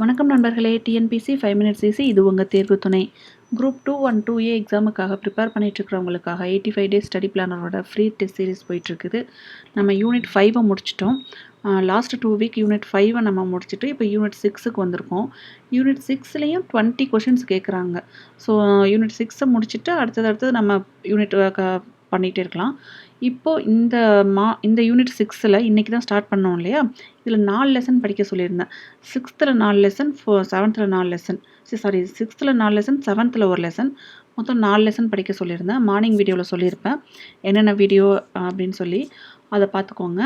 வணக்கம் நண்பர்களே TNPSC five minutes easy இது உங்கள் தேர்வு துணை. Group two one two A எக்ஸாமுக்காக prepare பண்ணிகிட்ருக்கிறவங்களுக்காக எயிட்டி ஃபைவ் டேஸ் ஸ்டடி பிளானரோட ஃப்ரீ டெஸ்ட் சீரிஸ் போயிட்டுருக்குது. நம்ம யூனிட் ஃபைவை முடிச்சிட்டோம். லாஸ்ட் டூ வீக் யூனிட் ஃபைவை நம்ம முடிச்சுட்டு இப்போ யூனிட் சிக்ஸுக்கு வந்திருக்கோம். யூனிட் சிக்ஸ்லேயும் டுவெண்ட்டி கொஷின்ஸ் கேட்குறாங்க ஸோ யூனிட் சிக்ஸை முடிச்சுட்டு அடுத்தது அடுத்தது நம்ம யூனிட் பண்ணிகிட்டே இருக்கலாம். இப்போது இந்த மா இந்த யூனிட் சிக்ஸில் இன்றைக்கி தான் ஸ்டார்ட் பண்ணோம் இல்லையா? இதில் நாலு லெசன் படிக்க சொல்லியிருந்தேன். சிக்ஸ்த்தில் நாலு லெசன் ஃபோ செவன்த்தில் நாலு லெசன் சாரி சிக்ஸ்த்தில் நாலு லெசன் செவன்த்தில் ஒரு லெசன் மொத்தம் நாலு லெசன் படிக்க சொல்லியிருந்தேன். மார்னிங் வீடியோவில் சொல்லியிருப்பேன். என்னென்ன வீடியோ அப்படின்னு சொல்லி அதை பார்த்துக்கோங்க.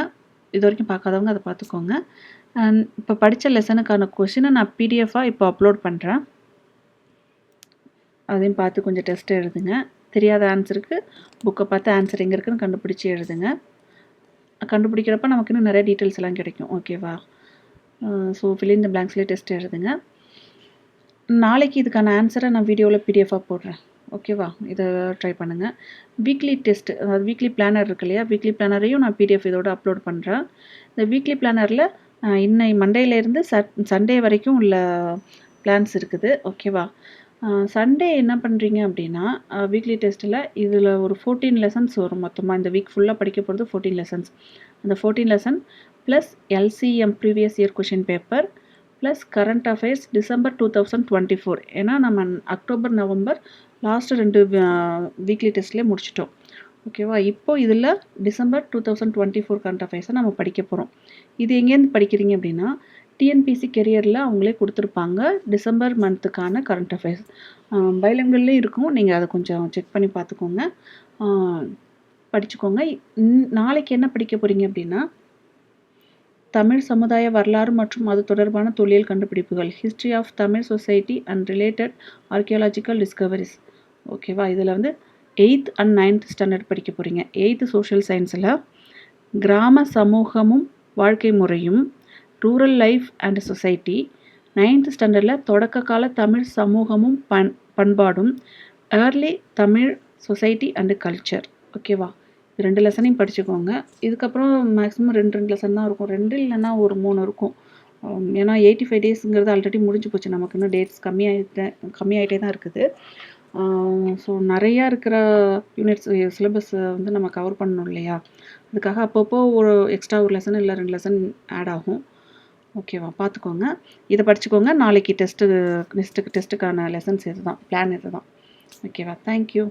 இது வரைக்கும் பார்க்காதவங்க அதை பார்த்துக்கோங்க. இப்போ படித்த லெசனுக்கான கொஷினை நான் பிடிஎஃபாக இப்போ அப்லோட் பண்ணுறேன் அதையும் பார்த்து கொஞ்சம் டெஸ்ட் எழுதுங்க தெரியாத ஆன்சருக்கு புக்கை பார்த்து ஆன்சர் எங்கே இருக்குன்னு கண்டுபிடிச்சி எழுதுங்க. கண்டுபிடிக்கிறப்ப நமக்கு இன்னும் நிறைய டீட்டெயில்ஸ் எல்லாம் கிடைக்கும். ஓகேவா ஸோ ஃபில் இந்த பிளாங்க்ஸ்லேயே டெஸ்ட் எழுதுங்க. நாளைக்கு இதுக்கான ஆன்சரை நான் வீடியோவில் பிடிஎஃபாக போடுறேன். ஓகேவா இதை ட்ரை பண்ணுங்கள் வீக்லி டெஸ்ட் அதாவது வீக்லி பிளானர் இருக்கு இல்லையா? வீக்லி பிளானரையும் நான் பிடிஎஃப் இதோட அப்லோட் பண்ணுறேன் இந்த வீக்லி பிளானரில் இன்னை மண்டேலேருந்து சண்டே வரைக்கும் உள்ள பிளான்ஸ் இருக்குது. ஓகேவா சண்டே என்ன பண்ணுறீங்க அப்படின்னா வீக்லி டெஸ்ட்டில் இதில் ஒரு ஃபோர்டீன் லெசன்ஸ் வரும். மொத்தமாக இந்த வீக் ஃபுல்லாக படிக்க போகிறது ஃபோர்டீன் லெசன்ஸ் அந்த fourteen lesson plus LCM previous year question paper plus current affairs December two thousand twenty four ஏன்னா நம்ம அக்டோபர் நவம்பர் லாஸ்ட்டு ரெண்டு வீக்லி டெஸ்ட்லேயே முடிச்சிட்டோம். ஓகேவா இப்போ இதில் December two thousand twenty four current அஃபேர்ஸை நம்ம படிக்க போகிறோம் இது எங்கேருந்து படிக்கிறீங்க அப்படின்னா டிஎன்பிசி கெரியரில் அவங்களே கொடுத்துருப்பாங்க. டிசம்பர் மந்த்துக்கான கரண்ட் அஃபேர்ஸ் பைலங்கள்லேயும் இருக்கும். நீங்கள் அதை கொஞ்சம் செக் பண்ணி பார்த்துக்கோங்க. படிச்சுக்கோங்க. நாளைக்கு என்ன படிக்க போகிறீங்க அப்படின்னா தமிழ் சமுதாய வரலாறு மற்றும் அது தொடர்பான தொழில் கண்டுபிடிப்புகள் history of Tamil society and related archaeological discoveries ஓகேவா இதில் வந்து எயித் அண்ட் நைன்த் ஸ்டாண்டர்ட் படிக்க போகிறீங்க எயித்து சோஷியல் சயின்ஸில் கிராம சமூகமும் வாழ்க்கை முறையும் rural life and society ninth ஸ்டாண்டர்டில் தொடக்க கால தமிழ் சமூகமும் பண் பண்பாடும் early Tamil society and culture ஓகேவா இது ரெண்டு லெசனையும் படிச்சுக்கோங்க. இதுக்கப்புறம் மேக்ஸிமம் ரெண்டு ரெண்டு லெசன் தான் இருக்கும். ரெண்டு இல்லைன்னா ஒரு மூணு இருக்கும். ஏன்னா எயிட்டி ஃபைவ் டேஸுங்கிறது ஆல்ரெடி முடிஞ்சு போச்சு. நமக்கு இன்னும் டேட்ஸ் கம்மியாகிட்டே கம்மியாகிட்டே தான் இருக்குது. ஸோ நிறையா இருக்கிற யூனிட்ஸ் சிலபஸை வந்து நம்ம கவர் பண்ணணும் இல்லையா? அதுக்காக அப்பப்போ ஒரு எக்ஸ்ட்ரா ஒரு லெசன் இல்லை ரெண்டு லெசன் ஆட் ஆகும். ஓகேவா பார்த்துக்கோங்க இதை படிச்சுக்கோங்க. நாளைக்கு டெஸ்ட்டு நெக்ஸ்ட்டுக்கு டெஸ்ட்டுக்கான லெசன்ஸ் இது தான் பிளான் இது தான் ஓகேவா தேங்க்யூ